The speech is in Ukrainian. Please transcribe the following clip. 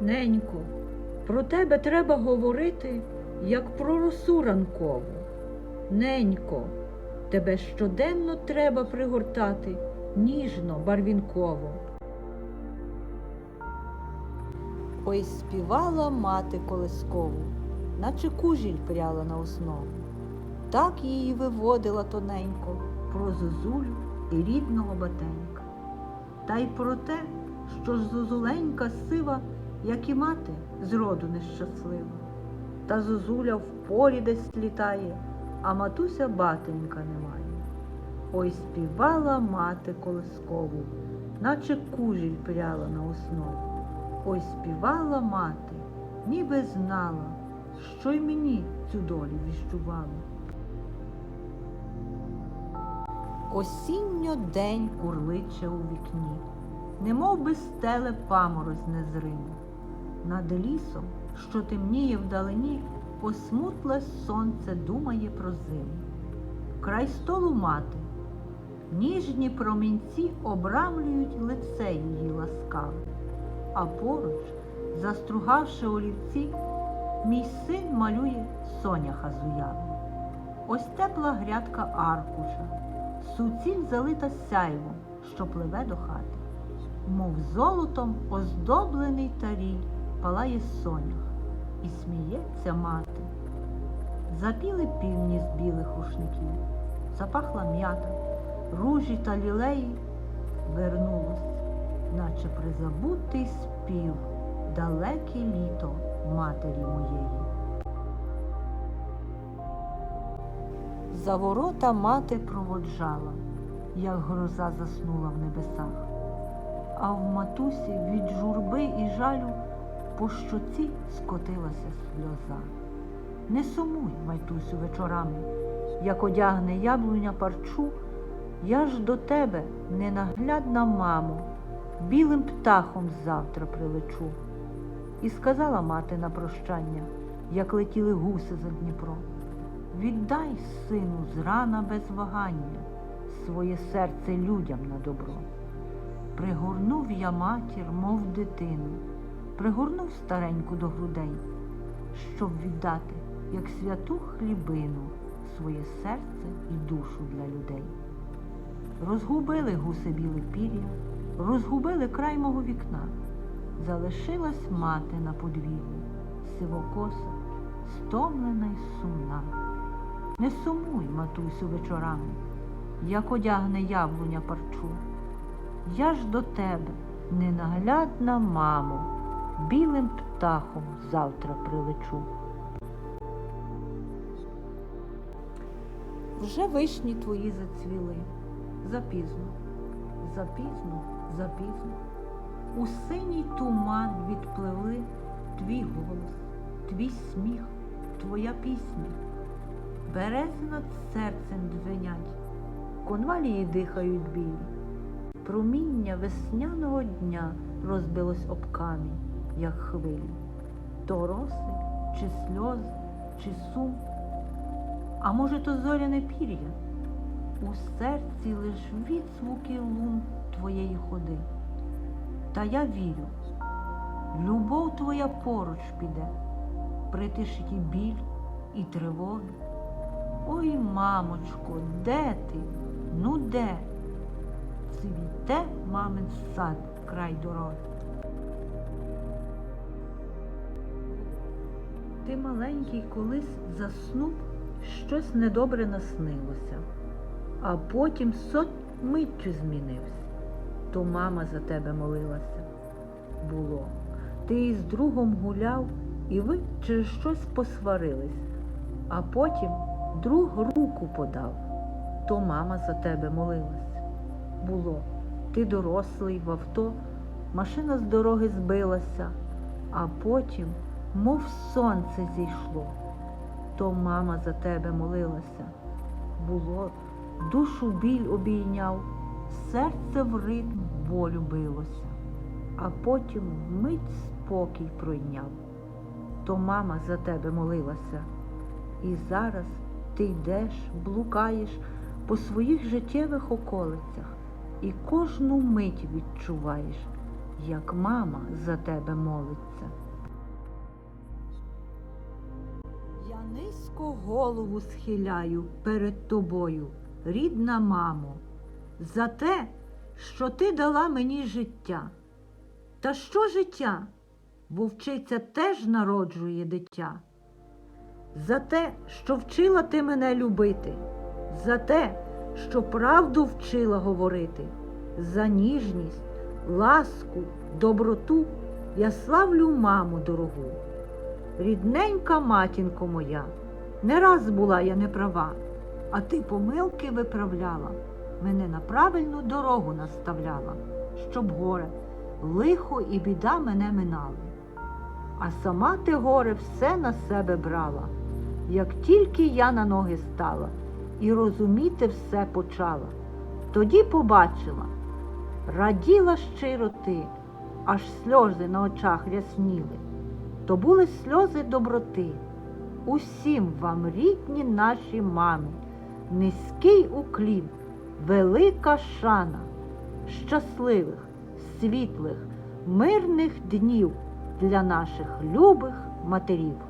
Ненько, про тебе треба говорити, як про росу ранкову. Ненько, тебе щоденно треба пригортати ніжно, барвінково. Ой співала мати колискову, наче кужіль пряла на основу. Так її виводила тоненько про зозулю і рідного батенька. Та й про те, що зозуленька сива, як і мати, зроду нещаслива. Та зозуля в полі десь літає, а матуся батенька немає. Ой співала мати колискову, наче кужіль пряла на основу. Ой співала мати, ніби знала, що й мені цю долю віщувала. Осінньо день курличе у вікні, немов би стеле паморозь незриму. Над лісом, що темніє вдалині, посмутле сонце думає про зиму. Край столу мати, ніжні промінці обрамлюють лице її ласкаве, а поруч, застругавши олівці, мій син малює соняха зуяви. Ось тепла грядка аркуша, суціль залита сяйвом, що пливе до хати, мов золотом оздоблений таріль палає сонях, і сміється мати. Запіли півні з білих рушників, запахла м'ята, ружі та лілеї вернулось, наче призабутий спів, далеке літо матері моєї. За ворота мати проводжала, як гроза заснула в небесах. А в матусі від журби і жалю по щоці скотилася сльоза. Не сумуй, майтусю, вечорами, як одягне яблуня парчу, я ж до тебе, ненаглядна мамо, білим птахом завтра прилечу. І сказала мати на прощання, як летіли гуси за Дніпро. Віддай, сину, зрана без вагання, своє серце людям на добро. Пригорнув я матір, мов дитину, пригорнув стареньку до грудей, щоб віддати, як святу хлібину, своє серце і душу для людей. Розгубили гуси біле пір'я, розгубили край мого вікна. Залишилась мати на подвір'ї, сивокоса, стомлена й сумна. Не сумуй, матусю, вечорами, як одягне яблуня парчу. Я ж до тебе, ненаглядна мамо, білим птахом завтра прилечу. Вже вишні твої зацвіли. Запізно, запізно, запізно. У синій туман відпливли твій голос, твій сміх, твоя пісня. Берези над серцем дзвенять, конвалії дихають білі. Проміння весняного дня розбилось об камінь, як хвилі. То роси, чи сльози, чи сум, а може, то зоряне пір'я. У серці лиш відзвуки лун твоєї ходи. Та я вірю, любов твоя поруч піде, притишить і біль, і тривоги. Ой, мамочко, де ти? Ну де? Цвіте мамин сад край дороги. Ти маленький колись заснув, щось недобре наснилося, а потім сот миттю змінився. То мама за тебе молилася. Було. Ти із другом гуляв, і ви через щось посварились, а потім друг руку подав, то мама за тебе молилась. Було. Ти дорослий в авто, машина з дороги збилася, а потім, мов сонце зійшло, то мама за тебе молилася. Було, душу біль обійняв, серце в ритм болю билося, а потім мить спокій пройняв. То мама за тебе молилася. І зараз ти йдеш, блукаєш по своїх життєвих околицях і кожну мить відчуваєш, як мама за тебе молиться. Низько голову схиляю перед тобою, рідна мамо, за те, що ти дала мені життя. Та що життя? Вовчиця теж народжує дитя. За те, що вчила ти мене любити, за те, що правду вчила говорити, за ніжність, ласку, доброту я славлю маму дорогу. Рідненька матінко моя, не раз була я не права, а ти помилки виправляла, мене на правильну дорогу наставляла, щоб горе, лихо і біда мене минали. А сама ти горе все на себе брала, як тільки я на ноги стала і розуміти все почала, тоді побачила, раділа щиро ти, аж сльози на очах рясніли. То були сльози доброти. Усім вам, рідні наші мамі, низький уклін, велика шана, щасливих, світлих, мирних днів для наших любих матерів.